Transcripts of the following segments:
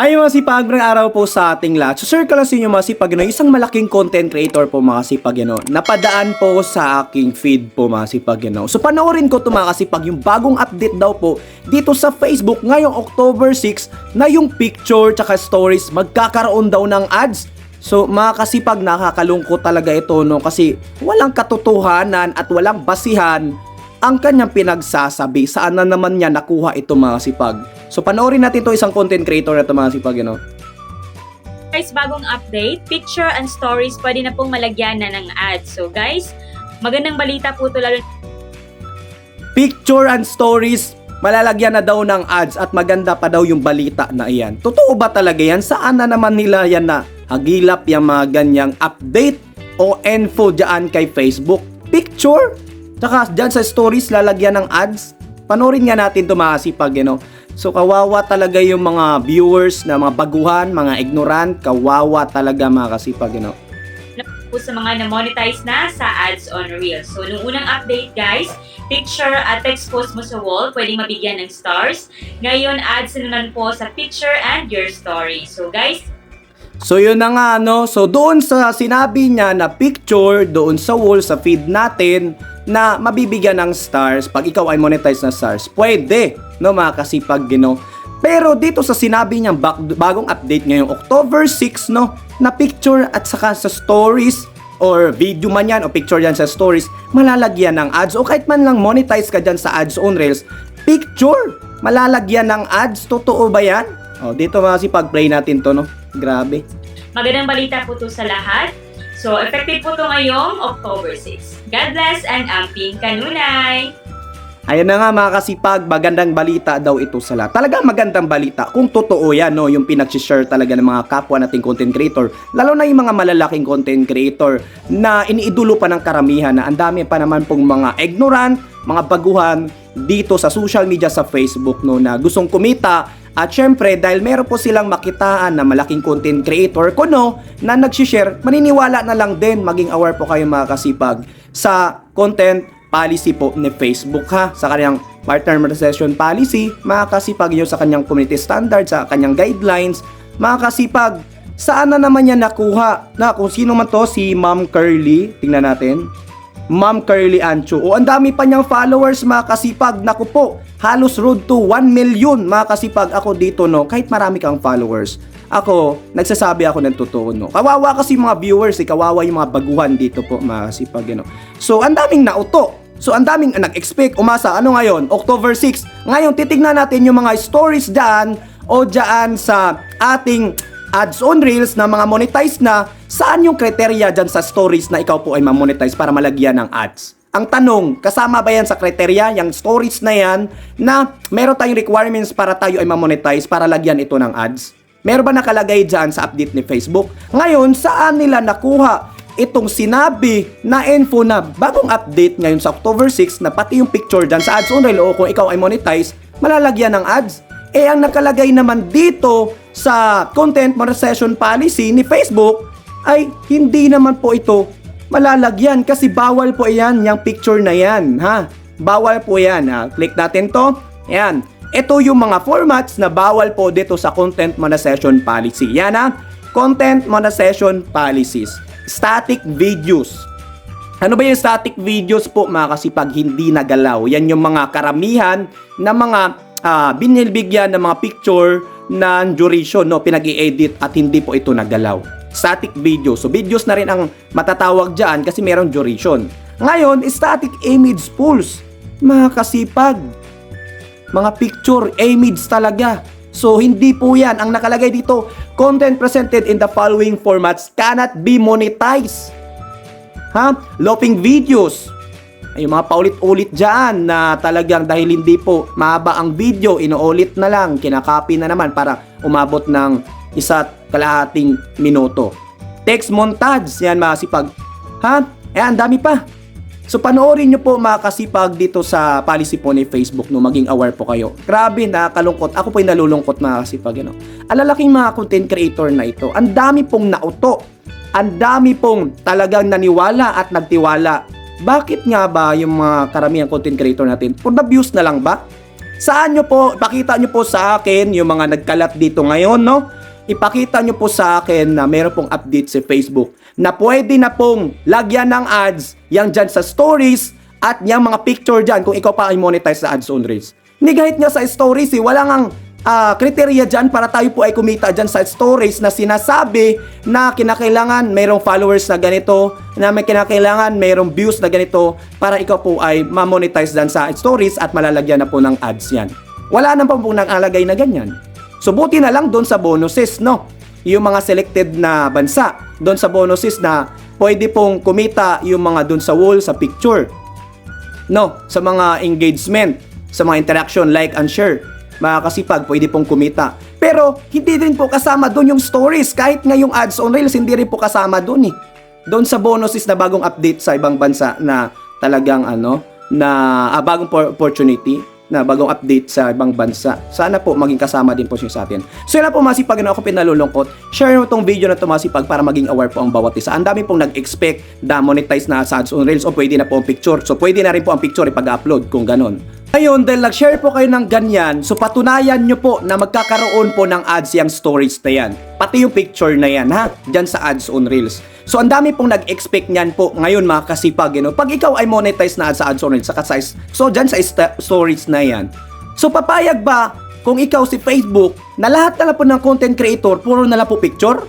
Ay mga sipag, magandang araw po sa ating lahat. So sir ka lang sa inyo mga sipag, no, isang malaking content creator po mga sipag, no, napadaan po sa aking feed po mga sipag, no. So panoorin ko to mga sipag, yung bagong update daw po dito sa Facebook ngayong October 6 na yung picture tsaka stories magkakaroon daw ng ads. So mga kasipag, nakakalungkot talaga ito no kasi walang katotohanan at walang basihan ang kanyang pinagsasabi. Saan na naman niya nakuha ito mga sipag? So panoorin natin to isang content creator na to mga sipag, you know. Guys, bagong update, picture and stories pwede na pong malagyan na ng ads. So guys, magandang balita po ito lalo Picture and stories malalagyan na daw ng ads at maganda pa daw yung balita na iyan. Totoo ba talaga yan? Saan na naman nila yan na hagilap yung mga ganyang update o info dyan kay Facebook? Picture? Tsaka dyan sa stories lalagyan ng ads? Panorin nga natin to mga sipag, you know? So kawawa talaga yung mga viewers na mga baguhan, mga ignorant, kawawa talaga mga kasipag, you know? po sa mga na-monetize na sa ads on Reels. So, nung unang update guys, picture at text post mo sa wall, pwedeng mabigyan ng stars. Ngayon, ads na naman po sa picture and your story. So guys, So yun na nga no. So doon sa sinabi niya na picture doon sa wall sa feed natin na mabibigyan ng stars pag ikaw ay monetize na stars. Pwede no mga kasipag gino. Pero dito sa sinabi niya bag- bagong update ngayong October 6 no na picture at saka sa stories or video man yan o picture yan sa stories, malalagyan ng ads o kahit man lang monetize ka dyan sa ads on Reels, picture, malalagyan ng ads, totoo ba yan? O, dito mga si pag-play natin to no, grabe. magandang balita po to sa lahat. So, effective po to ngayong October 6. God bless and amping kanunay! Ayan na nga mga kasipag, magandang balita daw ito sa lahat. Talagang magandang balita kung totoo yan, no, yung pinag-share talaga ng mga kapwa nating content creator. Lalo na yung mga malalaking content creator na iniidulo pa ng karamihan na ang dami pa naman pong mga ignorant, mga baguhan dito sa social media sa Facebook no na gustong kumita. At syempre, dahil meron po silang makitaan na malaking content creator kuno na nagsishare, maniniwala na lang din, maging aware po kayo mga kasipag sa content policy po ni Facebook ha sa kanyang partner monetization policy mga kasipag yun sa kanyang community standard sa kanyang guidelines. Mga kasipag saan na naman niya nakuha? Na kung sino man to si Ma'am Curly. Tingnan natin Ma'am Curly Ancho o ang dami pa niyang followers mga kasipag naku po halos road to 1 million mga kasipag ako dito no kahit marami kang followers ako, nagsasabi ako ng totoo, no? Kawawa kasi mga viewers, eh, kawawa yung mga baguhan dito po, mga kasipag, know? So, ang daming nauto. So, ang daming nag-expect, umasa, ano ngayon? October 6. Ngayon, titignan natin yung mga stories dyan o dyan sa ating ads on reels na mga monetize na, saan yung kriteria dyan sa stories na ikaw po ay ma-monetize para malagyan ng ads? Ang tanong, kasama ba yan sa kriteria, yung stories na yan, na meron tayong requirements para tayo ay ma-monetize para lagyan ito ng ads? Meron ba nakalagay dyan sa update ni Facebook? Ngayon, saan nila nakuha itong sinabi na info na bagong update ngayon sa October 6 na pati yung picture dyan sa ads on reel o kung ikaw ay monetize, malalagyan ng ads. Eh, ang nakalagay naman dito sa content monetization policy ni Facebook ay hindi naman po ito malalagyan kasi bawal po yan, yung picture na yan, ha? Bawal po yan, ha? Click natin to. Yan. Ito yung mga formats na bawal po dito sa content monetization policy. Yan ha, content monetization policies. Static videos. Ano ba yung static videos po mga kasipag hindi nagalaw? Yan yung mga karamihan na mga ah, binilbigyan ng mga picture na duration no pinag edit at hindi po ito nagalaw. Static video. So videos na rin ang matatawag diyan kasi merong duration. Ngayon, static image pools. Mga kasipag, mga picture, image talaga. So, hindi po yan. Ang nakalagay dito, content presented in the following formats cannot be monetized. Ha? Looping videos. Ay, yung mga paulit-ulit dyan na talagang dahil hindi po mahaba ang video, inuulit na lang, kinakopy na naman para umabot ng isa't kalahating minuto. Text montage, yan mga sipag. Ha? Eh, ang dami pa. So panoorin nyo po mga kasipag dito sa policy po ni Facebook no maging aware po kayo. Grabe nakakalungkot. Ako po yung nalulungkot mga kasipag know. Alalaking mga content creator na ito. Ang dami pong nauto. Ang dami pong talagang naniwala at nagtiwala. Bakit nga ba yung mga karamihan content creator natin? For the views na lang ba? Saan nyo po, ipakita nyo po sa akin yung mga nagkalat dito ngayon, no? Ipakita nyo po sa akin na meron pong update sa Facebook na pwede na pong lagyan ng ads yang dyan sa stories at yung mga picture dyan kung ikaw pa ay monetize sa ads on reels. Hindi kahit nga sa stories eh, wala ngang ah, kriteriya dyan para tayo po ay kumita dyan sa stories na sinasabi na kinakailangan mayroong followers na ganito, na may kinakailangan mayroong views na ganito para ikaw po ay ma-monetize dyan sa stories at malalagyan na po ng ads yan. Wala naman po nakalagay na ganyan. So buti na lang doon sa bonuses, no? Yung mga selected na bansa, doon sa bonuses na pwede pong kumita yung mga doon sa wall, sa picture no, sa mga engagement, sa mga interaction, like and share. Mga kasipag, pwede pong kumita. Pero, hindi rin po kasama doon yung stories. Kahit nga yung ads on Reels, hindi rin po kasama doon eh. Doon sa bonuses na bagong update sa ibang bansa na talagang ano, na ah, bagong por- opportunity na bagong update sa ibang bansa. Sana po maging kasama din po siya sa atin. So yun na po masipag na ako pinalulungkot. Share mo tong video na to masipag para maging aware po ang bawat isa. Ang dami pong nag-expect na monetize na sa ads on Reels o pwede na po ang picture. So pwede na rin po ang picture ipag-upload kung ganon. Ngayon, dahil nag-share po kayo ng ganyan, so patunayan nyo po na magkakaroon po ng ads yung stories na yan. Pati yung picture na yan, ha? Diyan sa ads on Reels. So, ang dami pong nag-expect niyan po ngayon mga kasipag, you know? Pag ikaw ay monetize na sa ads on Reels, saka sa, so dyan sa stories na yan. So, papayag ba kung ikaw si Facebook na lahat na lang po ng content creator, puro na lang po picture?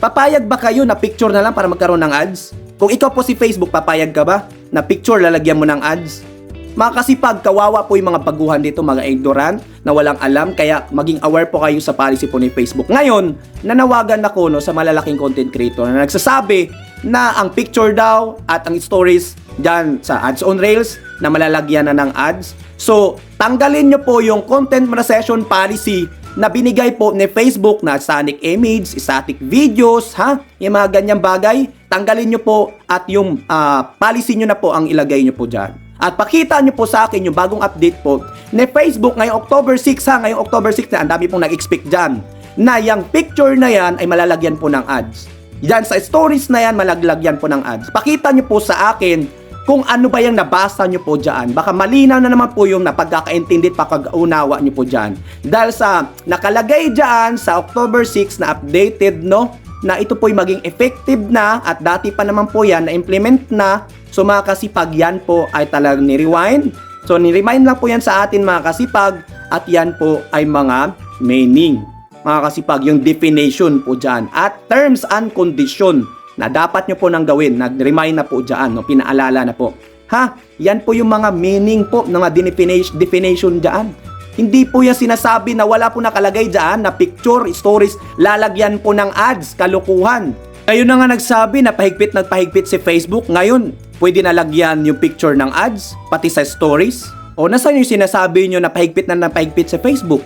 Papayag ba kayo na picture na lang para magkaroon ng ads? Kung ikaw po si Facebook, papayag ka ba na picture lalagyan mo ng ads? Mga kasipag, kawawa po yung mga baguhan dito, mga ignorant na walang alam. Kaya maging aware po kayo sa policy po ni Facebook. Ngayon, nanawagan ako no, sa malalaking content creator na nagsasabi na ang picture daw at ang stories dyan sa ads on Rails na malalagyan na ng ads. So, tanggalin nyo po yung content monetization policy na binigay po ni Facebook na static image, static videos, ha? Yung mga ganyang bagay, tanggalin nyo po at yung ah, policy nyo na po ang ilagay nyo po dyan. At pakita nyo po sa akin yung bagong update po ni Facebook ngayong October 6 ha, ngayong October 6 na ang dami pong nag-expect dyan na yung picture na yan ay malalagyan po ng ads. Yan sa stories na yan, malaglagyan po ng ads. Pakita nyo po sa akin kung ano ba yung nabasa nyo po dyan. Baka malinaw na naman po yung napagkakaintindi at pagkaunawa nyo po dyan. Dahil sa nakalagay dyan sa October 6 na updated, no? Na ito po'y maging effective na at dati pa naman po yan na implement na. So mga kasipag, yan po ay talagang ni-rewind. So ni-remind lang po yan sa atin mga kasipag at yan po ay mga meaning. Mga kasipag, yung definition po dyan. At terms and condition na dapat nyo po nang gawin. Nag-remind na po dyan, no? pinaalala na po. Ha? Yan po yung mga meaning po, ng mga definition, dyan. Hindi po yan sinasabi na wala po nakalagay dyan na picture, stories, lalagyan po ng ads, kalukuhan. Kayo na nga nagsabi na pahigpit nagpahigpit si Facebook. Ngayon, pwede na lagyan yung picture ng ads, pati sa stories. O nasaan yung sinasabi nyo na pahigpit na napahigpit sa Facebook?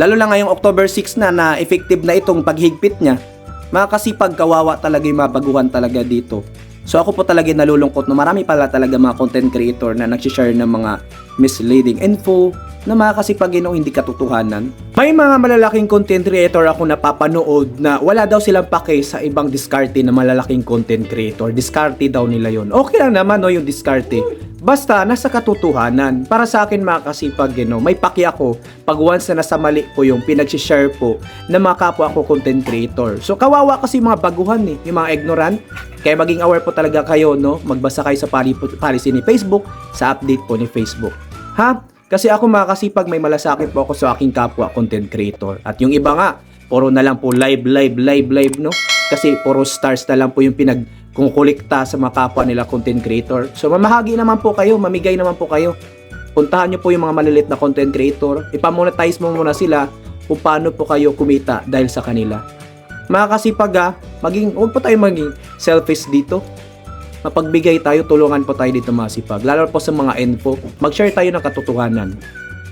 Lalo na ngayong October 6 na na effective na itong paghigpit niya. Mga kasipag kawawa talaga yung mga baguhan talaga dito. So ako po talaga nalulungkot na marami pala talaga mga content creator na nagsishare ng mga misleading info na mga kasipag yun, hindi katotohanan. May mga malalaking content creator ako napapanood na wala daw silang pake sa ibang diskarte na malalaking content creator. Diskarte daw nila yon. Okay lang naman no yung diskarte. Basta nasa katotohanan. Para sa akin mga kasipag, you know, may paki ako pag once na nasa mali po yung pinag-share po ng mga kapwa ko content creator. So kawawa kasi mga baguhan eh, yung mga ignorant. Kaya maging aware po talaga kayo, no? Magbasa kayo sa policy ni Facebook, sa update po ni Facebook. Ha? Kasi ako mga kasipag, may malasakit po ako sa aking kapwa content creator. At yung iba nga, puro na lang po live, live, live, live, no? Kasi puro stars na lang po yung pinag kumukulikta sa mga kapwa nila content creator. So mamahagi naman po kayo, mamigay naman po kayo. Puntahan nyo po yung mga malilit na content creator. Ipamonetize mo muna sila kung paano po kayo kumita dahil sa kanila. Mga kasipag maging, huwag po tayo maging selfish dito. Mapagbigay tayo, tulungan po tayo dito mga sipag. Lalo po sa mga info, mag-share tayo ng katotohanan.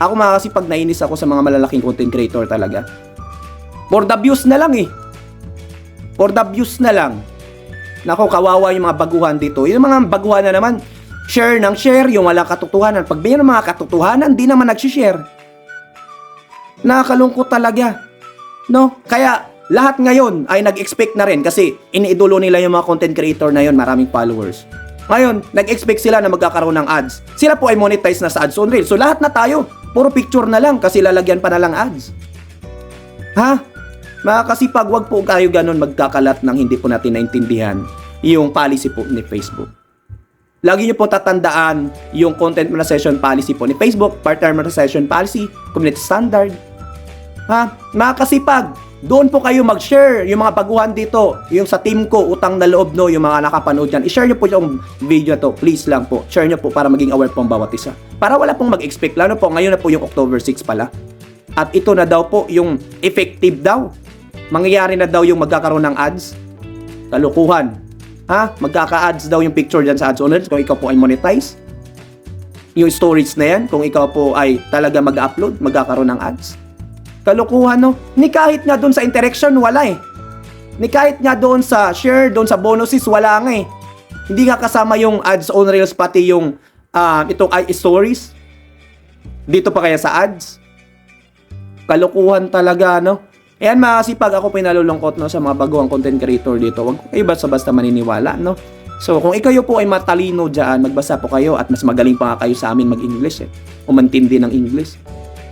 Ako mga kasipag, nainis ako sa mga malalaking content creator talaga. For the views na lang eh. For the views na lang. Nako, kawawa yung mga baguhan dito. Yung mga baguhan na naman, share ng share, yung walang katotohanan. Pag ng mga katotohanan, di naman nagsishare. Nakakalungkot talaga. No? Kaya, lahat ngayon ay nag-expect na rin kasi iniidolo nila yung mga content creator na yun, maraming followers. Ngayon, nag-expect sila na magkakaroon ng ads. Sila po ay monetize na sa ads on Reels. So lahat na tayo Puro picture na lang kasi lalagyan pa na lang ads. Ha? Mga kasipag, wag po kayo ganun magkakalat ng hindi po natin naintindihan yung policy po ni Facebook. Lagi niyo po tatandaan yung content monetization policy po ni Facebook, partner monetization policy, community standard. Ha? Mga kasipag, doon po kayo mag-share yung mga baguhan dito. Yung sa team ko, utang na loob no, yung mga nakapanood dyan. I-share nyo po yung video to. Please lang po. Share nyo po para maging aware po ang bawat isa. Para wala pong mag-expect. Lalo po, ngayon na po yung October 6 pala. At ito na daw po yung effective daw. Mangyayari na daw yung magkakaroon ng ads. Kalukuhan. Ha? Magkaka-ads daw yung picture dyan sa ads owners kung ikaw po ay monetize. Yung storage na yan, kung ikaw po ay talaga mag-upload, magkakaroon ng ads. Kalukuhan, no? Ni kahit nga doon sa interaction, wala eh. Ni kahit nga doon sa share, doon sa bonuses, wala nga eh. Hindi nga kasama yung ads on Reels, pati yung ah, itong ay stories. Dito pa kaya sa ads. Kalukuhan talaga, no? Ayan mga kasipag, ako pinalulungkot no, sa mga baguang content creator dito. Huwag kayo basta-basta maniniwala, no? So, kung ikaw po ay matalino dyan, magbasa po kayo at mas magaling pa nga kayo sa amin mag-English eh. Umantindi ng English.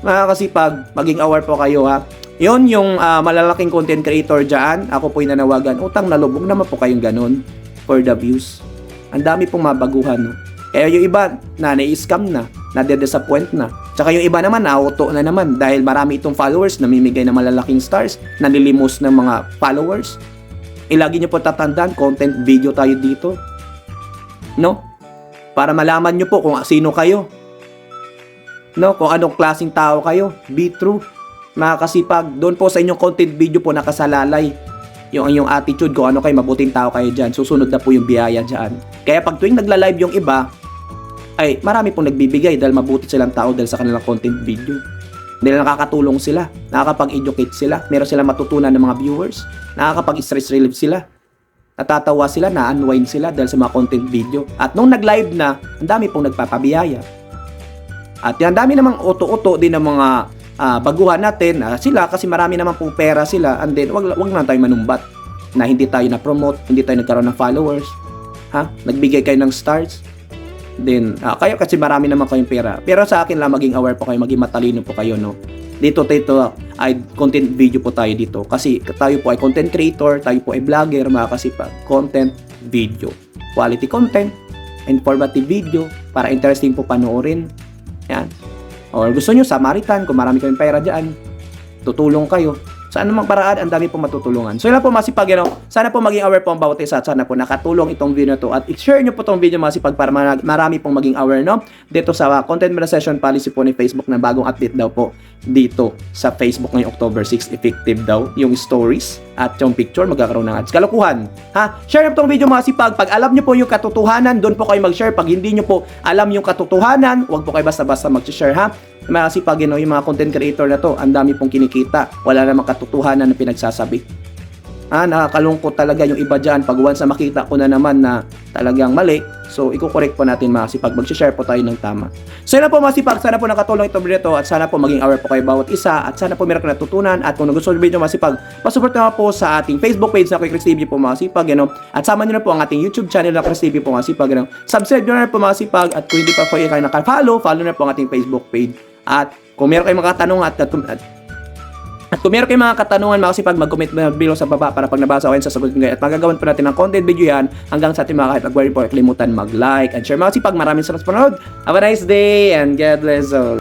Mga kasipag, maging aware po kayo ha. Yon yung ah, malalaking content creator dyan. Ako po'y nanawagan. Utang na lubog naman po kayong ganun for the views. Ang dami pong mabaguhan. No? Kaya yung iba na nai-scam na, nade-disappoint na. Tsaka yung iba naman, auto na naman dahil marami itong followers, namimigay ng malalaking stars, nalilimos ng mga followers. Ilagi nyo po tatandaan, content video tayo dito. No? Para malaman nyo po kung sino kayo. No? Kung anong klaseng tao kayo. Be true. Mga kasipag, doon po sa inyong content video po nakasalalay yung inyong attitude kung ano kayo, mabuting tao kayo dyan. Susunod na po yung biyaya dyan. Kaya pag tuwing nagla-live yung iba, ay marami pong nagbibigay dahil mabuti silang tao dahil sa kanilang content video. Dahil nakakatulong sila, nakakapag-educate sila, meron silang matutunan ng mga viewers, nakakapag-stress relief sila, natatawa sila, na-unwind sila dahil sa mga content video. At nung nag-live na, ang dami pong nagpapabiyaya. At yan, dami namang uto-uto din ng mga ah, baguhan natin ah, sila kasi marami naman pong pera sila and then wag, wag na tayo manumbat na hindi tayo na-promote, hindi tayo nagkaroon ng followers. Ha? Nagbigay kayo ng stars. Then, ah, kayo kasi marami naman kayong pera. Pero sa akin lang, maging aware po kayo, maging matalino po kayo, no? Dito, dito, ay content video po tayo dito. Kasi tayo po ay content creator, tayo po ay vlogger, mga kasipag. Content video. Quality content, informative video, para interesting po panoorin. Yan. Or gusto nyo, Samaritan, kung marami kayong pera dyan, tutulong kayo. Sa anumang paraan, ang dami po matutulungan. So, yun lang po masipag, you know, sana po maging aware po ang bawat isa at sana po nakatulong itong video to at i-share nyo po itong video masipag para mar- marami pong maging aware, no? Dito sa content monetization policy po ni Facebook na bagong update daw po dito sa Facebook ngayong October 6 effective daw yung stories at yung picture magkakaroon ng ads. Kalokohan. Ha? Share nyo itong video masipag. Pag alam nyo po yung katotohanan, doon po kayo mag-share. Pag hindi nyo po alam yung katotohanan, huwag po kayo basta-basta mag-share, ha? Mga kasipag, you know, yung mga content creator na to, ang dami pong kinikita. Wala namang katotohanan na pinagsasabi. Ah, nakakalungkot talaga yung iba dyan. Pag once na makita ko na naman na talagang mali, so i-correct po natin mga kasipag. Mag-share po tayo ng tama. So yun po mga kasipag, sana po nakatulong ito video to at sana po maging aware po kayo bawat isa at sana po meron kayo natutunan at kung nagustuhan yung video mga kasipag, pasupport na po sa ating Facebook page na kay Chris TV po mga kasipag, you know, at sama nyo na po ang ating YouTube channel na Chris TV po mga kasipag, you know. subscribe nyo na po mga kasipag at kung hindi pa po kayo naka-follow, follow na po ang ating Facebook page at kung meron kayong mga katanong at, at, at kung meron kayong mga katanungan, mga kasipag, mag-comment below sa baba para pag nabasa ko yan, sasagutin ko yan. At magagawan po natin ng content video yan hanggang sa ating mga kahit mag-worry po, kalimutan mag-like and share. Mga kasipag, maraming salamat sa panonood. Have a nice day and God bless all.